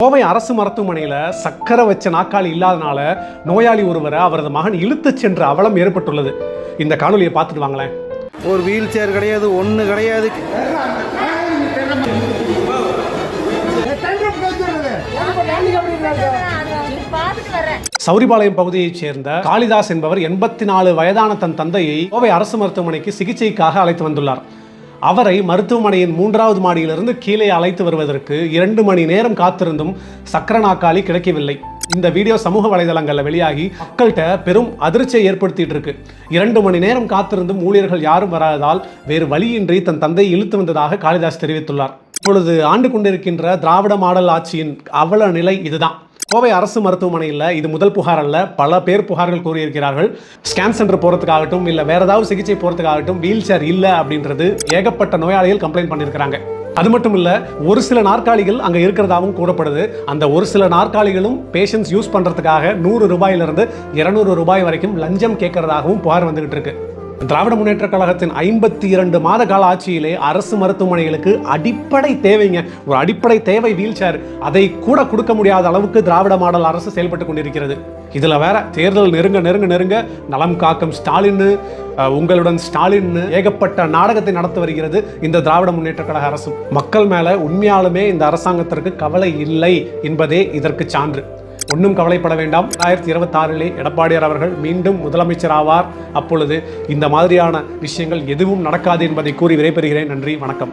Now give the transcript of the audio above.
கோவை அரசு மருத்துவமனையில் சக்கரை வச்ச நாக்காளி இல்லாதனால நோயாளி ஒருவரை அவரது மகன் இழுத்துச் சென்ற அவலம் ஏற்பட்டுள்ளது. இந்த காணொலியை பார்த்துட்டு வாங்களேன். ஒரு வீல் சேர் கிடையாது ஒன்று கிடையாது. சௌரிபாளையம் பகுதியைச் சேர்ந்த காளிதாஸ் என்பவர் எண்பத்தி நாலு வயதான தன் தந்தையை கோவை அரசு மருத்துவமனைக்கு சிகிச்சைக்காக அழைத்து வந்துள்ளார். அவரை மருத்துவமனையின் மூன்றாவது மாடியிலிருந்து கீழே அழைத்து வருவதற்கு இரண்டு மணி நேரம் காத்திருந்தும் சக்கர நாக்காளி கிடைக்கவில்லை. இந்த வீடியோ சமூக வலைதளங்களில் வெளியாகி மக்கள்கிட்ட பெரும் அதிர்ச்சியை ஏற்படுத்திட்டு இருக்கு. இரண்டு மணி நேரம் காத்திருந்தும் ஊழியர்கள் யாரும் வராததால் வேறு வழியின்றி தன் தந்தையை இழுத்து வந்ததாக காளிதாஸ் தெரிவித்துள்ளார். இப்பொழுது ஆண்டு கொண்டிருக்கின்ற திராவிட மாடல் ஆட்சியின் அவல நிலை இதுதான். கோவை அரசு மருத்துவமனையில் இது முதல் புகார் அல்ல. பல பேர் புகார்கள் கூறியிருக்கிறார்கள். ஸ்கேன் சென்டர் போகிறதுக்காகட்டும் இல்லை வேற ஏதாவது சிகிச்சை போகிறதுக்காகட்டும் வீல் சேர் இல்லை அப்படின்றது ஏகப்பட்ட நோயாளிகள் கம்ப்ளைண்ட் பண்ணியிருக்கிறாங்க. அது மட்டும் இல்ல ஒரு சில நாற்காலிகள் அங்க இருக்கிறதாவும் கூறப்படுது. அந்த ஒரு சில நாற்காலிகளும் பேஷண்ட்ஸ் யூஸ் பண்றதுக்காக நூறு ரூபாயிலிருந்து இருநூறு ரூபாய் வரைக்கும் லஞ்சம் கேட்கறதாகவும் புகார் வந்துகிட்டு இருக்கு. திராவிட முன்னேற்ற கழகத்தின் ஐம்பத்தி இரண்டு மாத கால ஆட்சியிலே அரசு மருத்துவமனைகளுக்கு அடிப்படை தேவைங்க. ஒரு அடிப்படை தேவை வீல் சேர். அதை கூட கொடுக்க முடியாத அளவுக்கு திராவிட மாடல் அரசு செயல்பட்டு கொண்டிருக்கிறது. இதுல வேற தேர்தல் நெருங்க நெருங்க நெருங்க நலம் காக்கும் ஸ்டாலின் உங்களுடன் ஸ்டாலின் ஏகப்பட்ட நாடகத்தை நடத்தி வருகிறது இந்த திராவிட முன்னேற்ற கழக அரசு. மக்கள் மேல உண்மையாலுமே இந்த அரசாங்கத்திற்கு கவலை இல்லை என்பதே இதற்கு சான்று. ஒன்றும் கவலைப்பட வேண்டாம். ரெண்டாயிரத்தி இருபத்தாறிலே எடப்பாடியார் அவர்கள் மீண்டும் முதலமைச்சர் ஆவார் அப்பொழுது இந்த மாதிரியான விஷயங்கள் எதுவும் நடக்காது என்பதை கூறி விடைபெறுகிறேன். நன்றி வணக்கம்.